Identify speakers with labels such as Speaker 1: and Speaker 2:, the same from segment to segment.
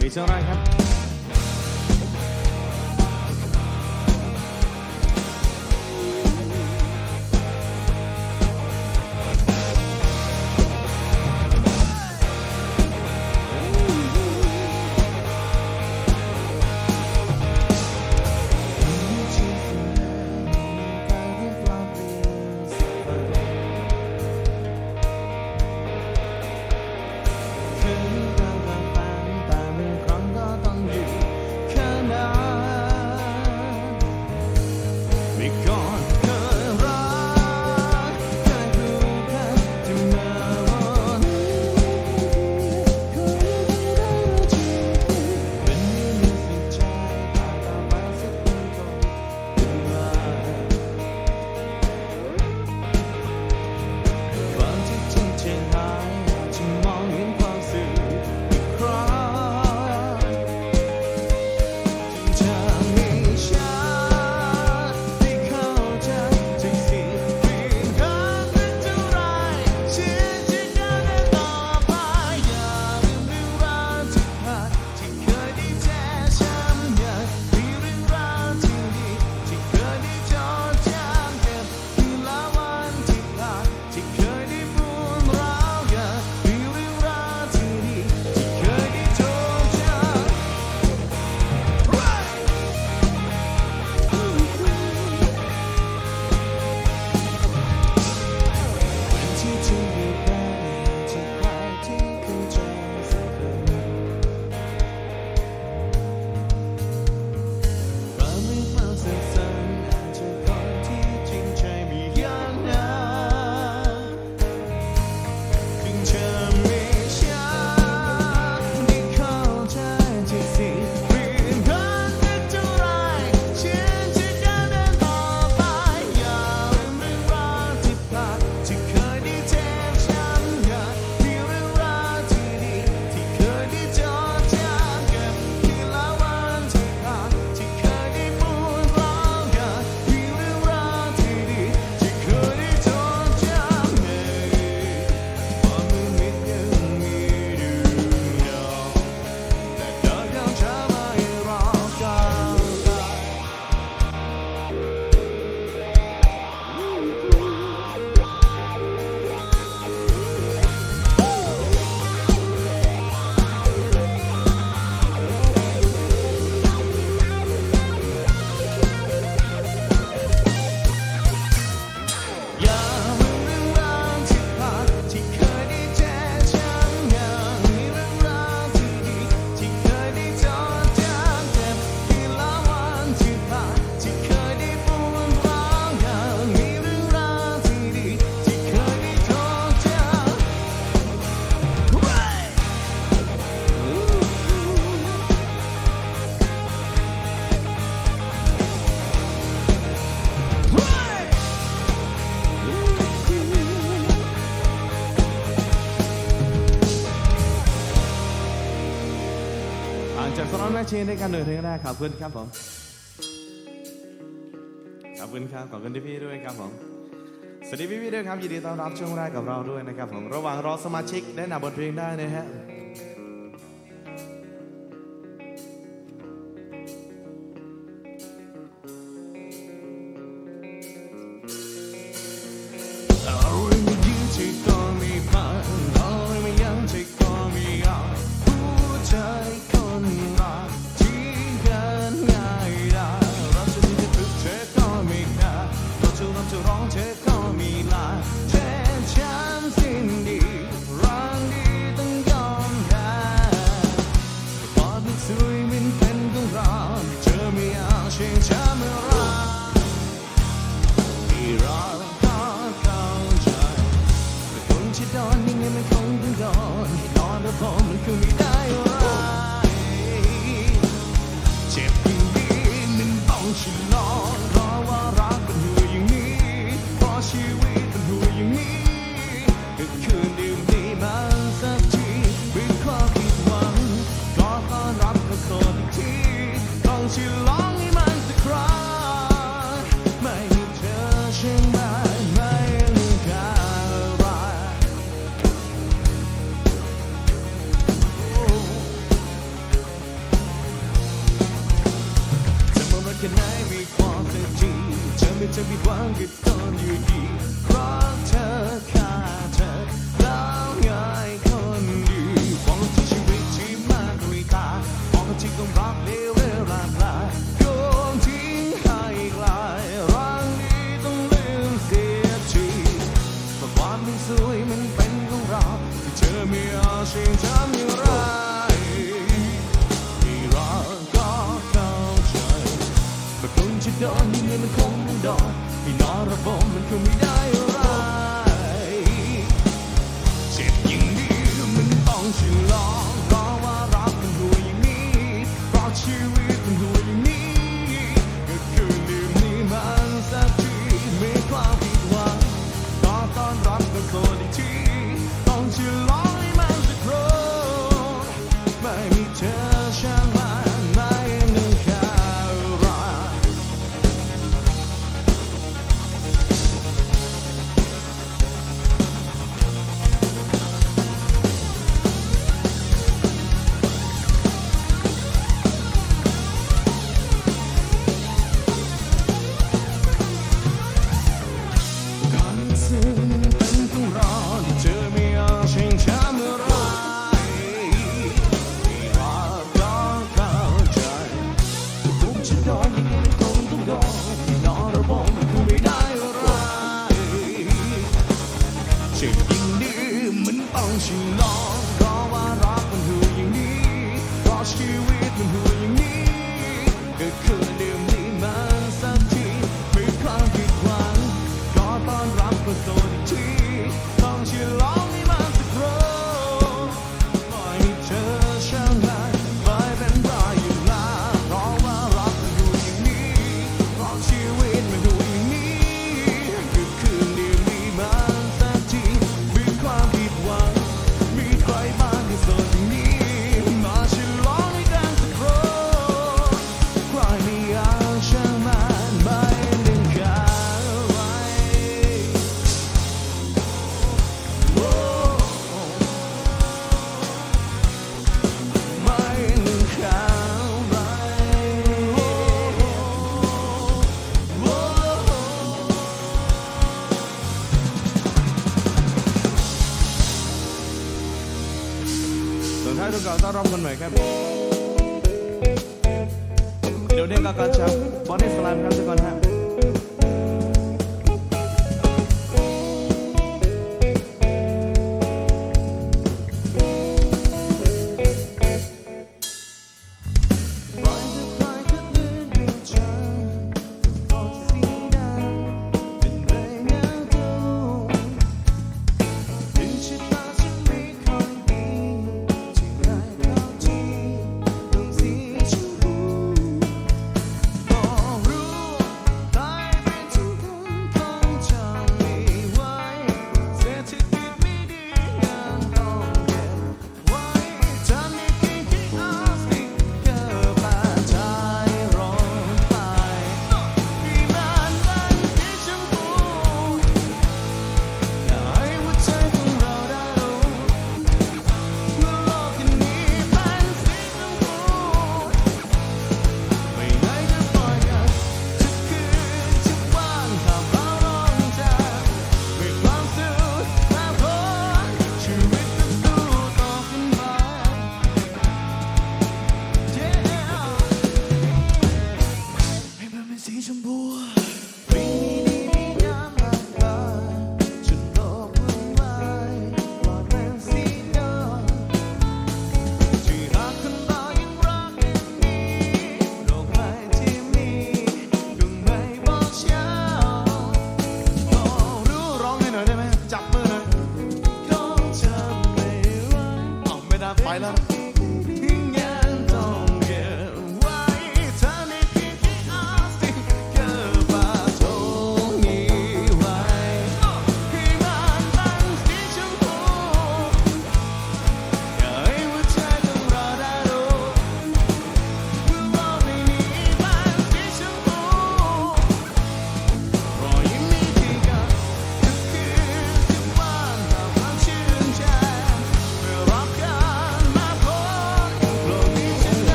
Speaker 1: Peter Reichert. องนาเชนด้วยกันหน่อยเพ
Speaker 2: ลงแรกขอบคุณครับผมขอบคุณครับขอบคุณที่พี่ด้วยครับผมสวัสดีพี่ๆด้วยครับยินดีต้อนรับช่วงแรกกับเราด้วยนะครับผมระหว่างรอสมาชิกได้
Speaker 1: หนาบทเพลงได้นะ
Speaker 2: ฮะ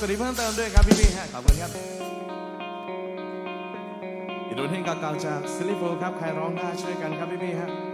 Speaker 1: สรีเพิ่มเติมด้วยครั
Speaker 2: บพี่พี่ฮะขอบคุณครับอิกโดนเฮงกากาวจากซิลิโฟครับใครร้องได้ช่วยกันครับพี่พี่ฮะ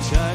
Speaker 1: each.